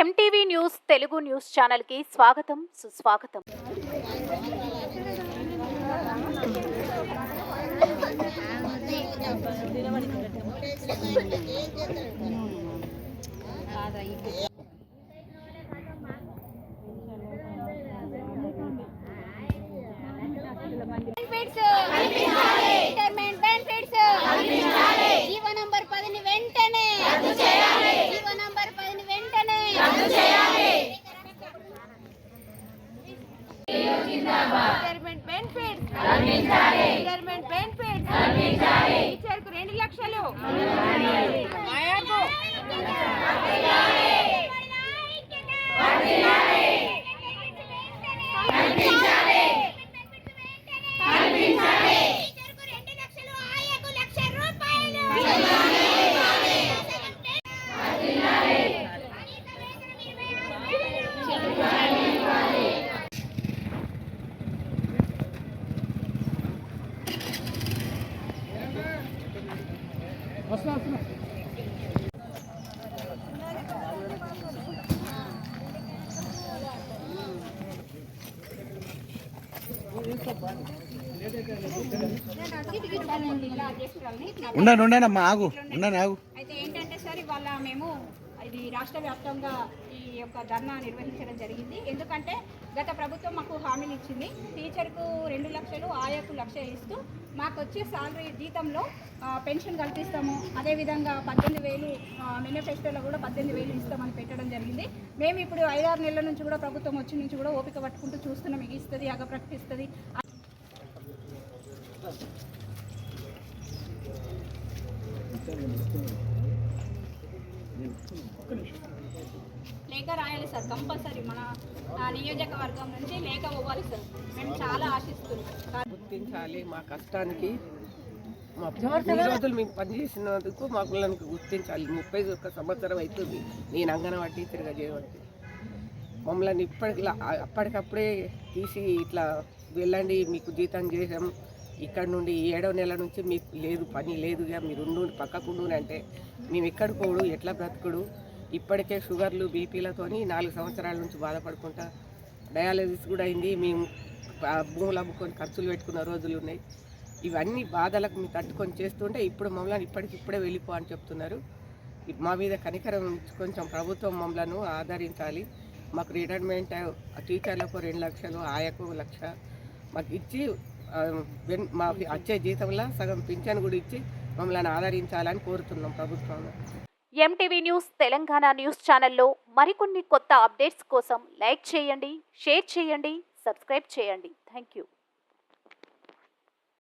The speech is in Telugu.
ఎంటీవీ న్యూస్ తెలుగు న్యూస్ ఛానల్కి స్వాగతం సుస్వాగతం. రిటైర్మెంట్ బెనిఫిట్స్ రిటైర్మెంట్ బెనిఫిట్స్ టీచర్కు ఉండండి ఉండండి అమ్మా ఆగు ఉండండి ఆగు. అయితే ఏంటంటే సార్ ఇవాళ మేము ఇది రాష్ట్ర వ్యాప్తంగా ఈ యొక్క ధర్నా నిర్వహించడం జరిగింది. ఎందుకంటే గత ప్రభుత్వం మాకు హామీలు ఇచ్చింది. టీచర్కు రెండు లక్షలు ఆయాకు లక్ష ఇస్తూ మాకు వచ్చే సాలరీ జీతంలో పెన్షన్ కల్పిస్తాము. అదేవిధంగా పద్దెనిమిది వేలు మేనిఫెస్టోలో కూడా పద్దెనిమిది వేలు ఇస్తామని పెట్టడం జరిగింది. మేము ఇప్పుడు ఐదారు నెలల నుంచి కూడా ప్రభుత్వం వచ్చి నుంచి కూడా ఓపిక పట్టుకుంటూ చూస్తున్నాం. ఇగిస్తుంది ఇస్తుంది అగ ప్రకటిస్తుంది. Thank you. సార్ కంపల్సరీ మన నియోజకవర్గం నుంచి లేఖ ఇవ్వాలి సార్. మేము చాలా ఆశిస్తున్నాం. గుర్తించాలి మా కష్టానికి. మా రోజులు మేము పనిచేసినందుకు మా పిల్లలకు గుర్తించాలి. ముప్పై ఒక్క సంవత్సరం అవుతుంది. నేను అంగన్వాడీ టీచర్గా చేయబట్టి. మమ్మల్ని ఇప్పటిలా అప్పటికప్పుడే తీసి ఇట్లా వెళ్ళండి మీకు జీతం చేసాం ఇక్కడ నుండి ఏడవ నెల నుంచి మీకు లేదు పని లేదుగా మీరు ఉండు పక్కకుండు అంటే మేము ఎక్కడ పోడు ఎట్లా బ్రతుకుడు? ఇప్పటికే షుగర్లు బీపీలతోని నాలుగు సంవత్సరాల నుంచి బాధపడుకుంటా డయాలసిస్ కూడా అయింది. మేము భూములు అమ్ముకొని ఖర్చులు పెట్టుకున్న రోజులు ఉన్నాయి. ఇవన్నీ బాధలకు మేము తట్టుకొని చేస్తుంటే ఇప్పుడు మమ్మల్ని ఇప్పటికిప్పుడే వెళ్ళిపో అని చెప్తున్నారు. మా మీద కనికరం కొంచెం ప్రభుత్వం మమ్మలను ఆదరించాలి. మాకు రిటైర్మెంట్ టీచర్లకు రెండు లక్షలు ఆయకు లక్ష. మాకు ఇచ్చి వెన్- మాకు వచ్చే జీతంలో సగం పింఛన్ కూడా ఇచ్చి మమ్మల్ని ఆదరించాలని కోరుతున్నాం ప్రభుత్వం ఎంటీవీ న్యూస్ తెలంగాణ న్యూస్ ఛానల్లో మరికొన్ని కొత్త అప్డేట్స్ కోసం లైక్ చేయండి షేర్ చేయండి సబ్స్క్రైబ్ చేయండి. Thank you